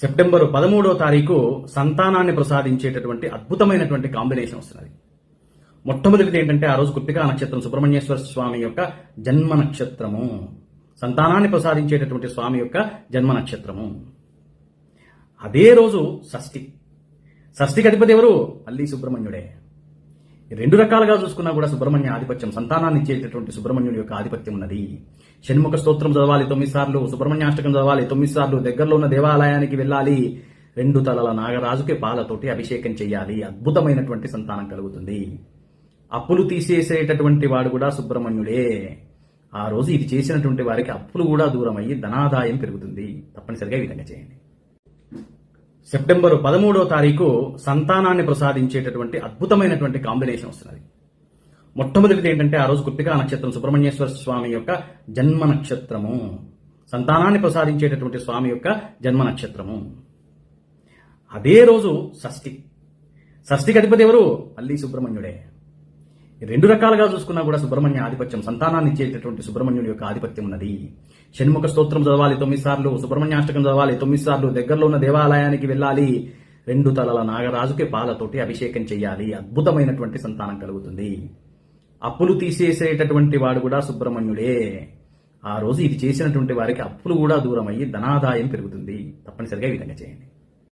September పదమూడో తారీఖు సంతానాన్ని ప్రసాదించేటటువంటి అద్భుతమైనటువంటి కాంబినేషన్ వస్తున్నది. మొట్టమొదటిది ఏంటంటే ఆ రోజు కృతికా నక్షత్రం సుబ్రహ్మణ్యేశ్వర స్వామి యొక్క జన్మ నక్షత్రము. సంతానాన్ని ప్రసాదించేటటువంటి స్వామి యొక్క జన్మ నక్షత్రము. అదే రోజు షష్ఠి. షష్ఠికి అధిపతి ఎవరు? అల్లి సుబ్రహ్మణ్యుడే. రెండు రకాలుగా చూసుకున్నా కూడా సుబ్రహ్మణ్య ఆధిపత్యం సంతానాన్ని ఇచ్చేటటువంటి సుబ్రహ్మణ్యుడి యొక్క ఆధిపత్యం ఉన్నది. షణ్ముఖ స్తోత్రం చదవాలి తొమ్మిది సార్లు సుబ్రహ్మణ్యాష్టకం చదవాలి తొమ్మిది సార్లు దగ్గరలో ఉన్న దేవాలయానికి వెళ్ళాలి. రెండు తలల నాగరాజుకి పాలతోటి అభిషేకం చేయాలి అద్భుతమైనటువంటి సంతానం కలుగుతుంది. అప్పులు తీసేసేటటువంటి వాడు కూడా సుబ్రహ్మణ్యుడే. ఆ రోజు ఇది చేసినటువంటి వారికి అప్పులు కూడా దూరమయ్యి ధనాదాయం పెరుగుతుంది. తప్పనిసరిగా ఈ విధంగా చేయండి. సెప్టెంబర్ పదమూడో తారీఖు సంతానాన్ని ప్రసాదించేటటువంటి అద్భుతమైనటువంటి కాంబినేషన్ వస్తున్నది. మొట్టమొదటిది ఏంటంటే ఆ రోజు కృతికా నక్షత్రం సుబ్రహ్మణ్యేశ్వర స్వామి యొక్క జన్మ నక్షత్రము. సంతానాన్ని ప్రసాదించేటటువంటి స్వామి యొక్క జన్మ నక్షత్రము. అదే రోజు షష్ఠి. షష్ఠికి అధిపతి ఎవరు? అల్లి సుబ్రహ్మణ్యుడే. రెండు రకాలుగా చూసుకున్నా కూడా సుబ్రహ్మణ్య ఆధిపత్యం సంతానాన్ని ఇచ్చేటటువంటి సుబ్రహ్మణ్యుని యొక్క ఆధిపత్యం ఉన్నది. షణ్ముఖ స్తోత్రం చదవాలి తొమ్మిది సార్లు సుబ్రహ్మణ్యాష్టకం చదవాలి తొమ్మిది సార్లు దగ్గరలో ఉన్న దేవాలయానికి వెళ్ళాలి. రెండు తలల నాగరాజుకి పాలతోటి అభిషేకం చేయాలి అద్భుతమైనటువంటి సంతానం కలుగుతుంది. అప్పులు తీసేసేటటువంటి వాడు కూడా సుబ్రహ్మణ్యుడే. ఆ రోజు ఇది చేసినటువంటి వారికి అప్పులు కూడా దూరమయ్యి ధనాదాయం పెరుగుతుంది. తప్పనిసరిగా ఈ విధంగా చేయండి.